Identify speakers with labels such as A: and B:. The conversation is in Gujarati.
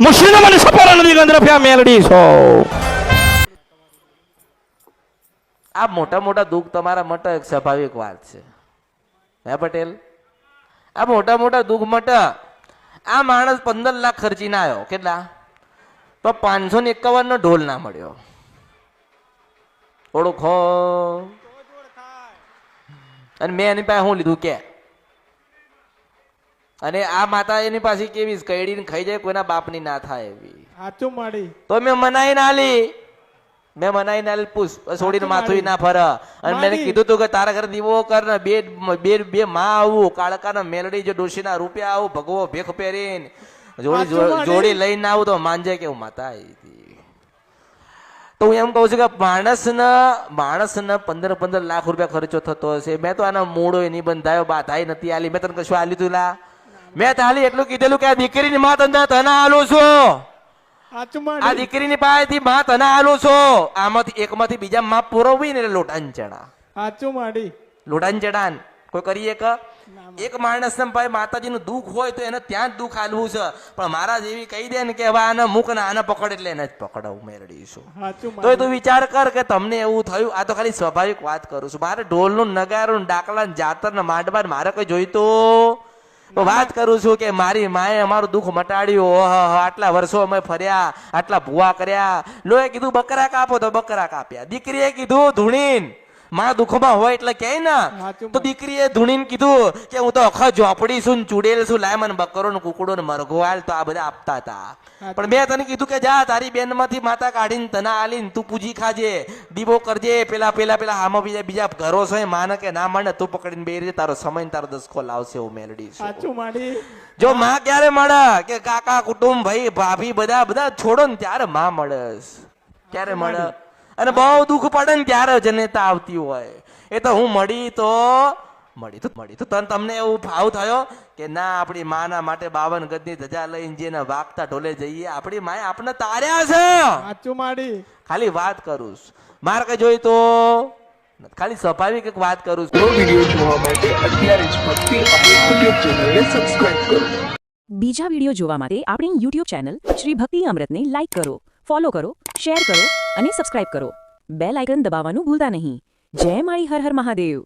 A: મુસ્લિમ નથી અંદર ગંદ્રફ્યા મેલડી છો.
B: આ મોટા મોટા દુઃખ તમારા માટે એક સ્વાભાવિક વાત છે. હે પટેલ? આ મોટા મોટા દુઃખ માટે આ માણસ પંદર લાખ ખર્ચીને આવ્યો કેટલા? તો પાંચસો ને એકાવન નો ઢોલ ના મળ્યો. ઓળખો. અને મેં એની પાસે શું લીધું કે અને આ માતા એની પાસે કેવી? કઈડીને ખાઈ જાય કોઈના બાપની ના થાય એવી.
C: સાચું માડી.
B: તો મેં મનાઈ ના લી. મેં મનાઈ ના પૂછ. છોડીને માથું ના ફર. અને મેં કીધું તું કે તારા ઘરે દીવો કર ને બે બે બે માં આવું કાળકા ના મેલડી જે ડોશીના રૂપિયા આવું ભગવો ભેખ પહેરીને. જોડી જોડી લઈને આવું તો માનજે કે હું માતા આવી તો હું એમ કહું છું કે માણસને માણસને પંદર પંદર લાખ રૂપિયા ખર્ચો થતો હશે. મેં તો આના મૂળો નહીં બંધાયો બાધાઈ નથી આલી. મેં તને કશું આલી તું લા? મેં તાલી એટલું કીધેલું કે આ દીકરીની માં તને તને આલું છું. આ દીકરીની પાસેથી માં તને આલું છો. આમાંથી એકમાંથી બીજા માં પુરવવી ને લોટાન ચડા
C: સાચું માડી.
B: લોટાન ચડાન કોઈ કરીએ કે એક માણસ ભાઈ માતાજીનું દુઃખ હોય તો એને ત્યાં જ દુઃખ આલવું છે. પણ મારા જેવી કહી દે ને કે હવે આને મૂક ને આને પકડ એટલે એને જ પકડાવું મેળવીશું તો તું વિચાર કર કે તમને એવું થયું. આ તો ખાલી સ્વાભાવિક વાત કરું છું. મારે ઢોલનું નગારું ડાકલા જાતર ને માંડવા મારે કઈ જોઈતું તો વાત કરું છું કે મારી માએ અમારું દુઃખ મટાડ્યું. ઓહ આટલા વર્ષો અમે ફર્યા, આટલા ભૂવા કર્યા. લોહે કીધું, બકરા કાપો તો બકરા કાપ્યા. દીકરીએ કીધું, ધૂણીન. માં દુઃખમાં હોય એટલે કે ના તો દીકરીએ ધૂણીને કીધું કે હું તો અખા ઝોપડી છું ને ચૂડેલ છું લાય મને બકરો ને કુકડો ને મરઘો હાલ તો આ બધા આપતા હતા. પણ મેં તને કીધું કે જા તારી બેનમાંથી માતા કાઢીને તને આલીને તું પૂજી ખાજે દીવો કરજે પેલા પેલા પેલા આમાં બીજા બીજા ઘરો છે માને કે ના માને તું પકડીને બેરી તારો સમય તારો દસકો લાવશે એવું મેલડી
C: સાચું માડી.
B: જો માં ક્યારે મળે? કે કાકા કુટુંબ ભાઈ ભાભી બધા બધા છોડો ને ત્યારે માં મળે. ક્યારે મળે? અને બહુ દુઃખ પડે ને ત્યારે જનેતા આવતી હોય. એ તો હું મળી તો મળી તો મળી તો. તને તમને એવું ભાવ થયો કે ના આપણી માના માટે બાવન ગજની ધજા લઈને જેને વાગતા ઢોલે જઈએ આપણી માએ આપણે તાર્યા છે.
C: સાચું માડી.
B: ખાલી વાત કરું છું. મારે કઈ જોઈ તો? ખાલી સ્વાભાવિક એક વાત કરું છું.
D: વીડિયો જોવા માટે અત્યારે જ ભક્તિ યુટ્યુબ ચેનલને સબસ્ક્રાઇબ કરો.
E: બીજા વીડિયો જોવા માટે આપણી યુટ્યુબ ચેનલ શ્રી ભક્તિ અમૃતને લાઇક કરો ફોલો કરો શેર કરો અને સબસ્ક્રાઇબ કરો. બેલ આઇકન દબાવવાનું ભૂલતા નહીં. જય માળી હર હર મહાદેવ.